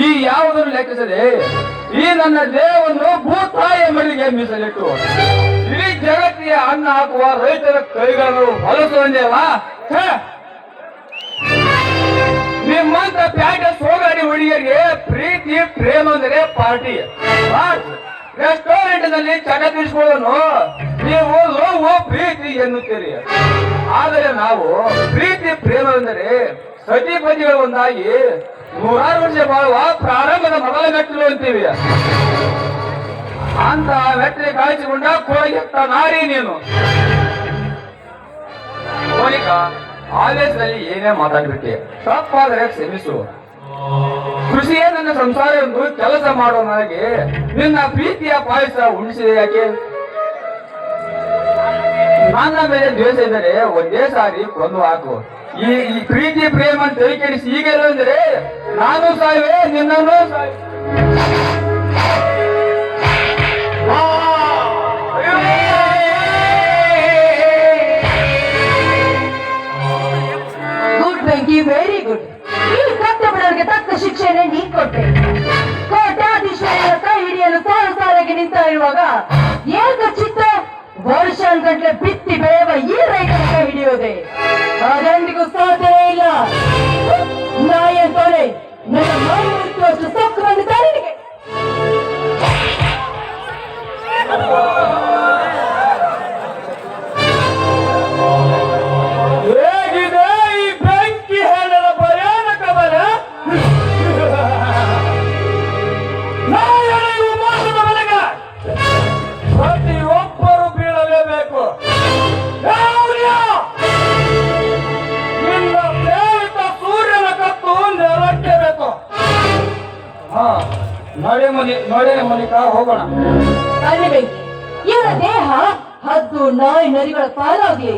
ಈ ಯಾವುದನ್ನು ಲೆಕ್ಕಿಸದೆ ಈ ನನ್ನ ದೇಹವನ್ನು ಭೂತಾಯ ಮಡಿಗೆ ಮೀಸಲಿಟ್ಟು ಇಡೀ ಜಗತ್ತಿಗೆ ಅನ್ನ ಹಾಕುವ ರೈತರ ಕೈಗಳನ್ನು ಹೊಲಸುವಂದೇವ ಛೆ! ನಿಮ್ಮಂತ ಪ್ಯಾಟ ಸೋಗಾಡಿ ಹುಡುಗಿಯರಿಗೆ ಪ್ರೀತಿ, ಪ್ರೇಮ ಅಂದರೆ ಪಾರ್ಟಿ. ರೆಸ್ಟೋರೆಂಟ್ನಲ್ಲಿ ಚಟ ನೀವು ಲೋವು, ಪ್ರೀತಿ ಎನ್ನುತ್ತೀರಿ. ಆದರೆ ನಾವು ಪ್ರೀತಿ ಸತಿ ಸತಿಪತಿಗಳು ಒಂದಾಗಿ ನೂರಾರು ವರ್ಷ ಬಾಳುವ ಪ್ರಾರಂಭದ ಮೊದಲ ಮೆಟ್ಟಲು ಅಂತೀವಿ. ಅಂತ ಮೆಟ್ಟಲಿ ಕಾಯಿಸಿಕೊಂಡ ಕೋಳಿಗೆತ್ತ ನಾರಿ ನೀನು. ಮೋನಿಕಾ ಆವೇಶದಲ್ಲಿ ಏನೇ ಮಾತಾಡ್ಬಿಟ್ಟೆ, ತಪ್ಪಾದರೆ ಕ್ಷಮಿಸು. ಕೃಷಿಯೇ ನನ್ನ ಸಂಸಾರ ಎಂದು ಕೆಲಸ ಮಾಡೋ ನನಗೆ ನಿನ್ನ ಪ್ರೀತಿಯ ಪಾಯಸ ಉಣಿಸಿದೆ ಯಾಕೆ? ನನ್ನ ಮೇಲೆ ದ್ವೇಷ ಇದ್ದರೆ ಒಂದೇ ಸಾರಿ ಕೊಂದು ಹಾಕು ಈ ಈ ಪ್ರೀತಿ, ಪ್ರೇಮ ಅಂತ ತಿಳ್ಕೆಡಿಸಿ ಈಗ ಅಂದ್ರೆ ನಾನು ಸಾಯುವೆ, ನಿನ್ನನ್ನು ಗುಡ್ ಬೆಂಕಿ ವೆರಿ ಗುಡ್ ಈ ಬಿಡೋರಿಗೆ ತಕ್ಕ ಶಿಕ್ಷೆನೆ ನೀನ್ ಕೊಟ್ಟೆ. ಕೋಟ್ಯಾಧೀಶ್ವರ ಕೈ ಹಿಡಿಯಲು ಸಾಲು ಸಾಲಾಗಿ ನಿಂತ ಇರುವಾಗ ಏಕ ಚಿತ್ತ ವರ್ಷಾನ್ಗಟ್ಲೆ ಬಿತ್ತಿ ಬೇವ ಈ ರೈತರ ಕೈ ಹಿಡಿಯೋದೆ ಅದೆಂದಿಗೂ ಹೋಗೋಣ. ಇವರ ದೇಹ ಹದ್ದು ನಾಯಿ ನರಿಗಳ ಪಾಲಾಗಲಿ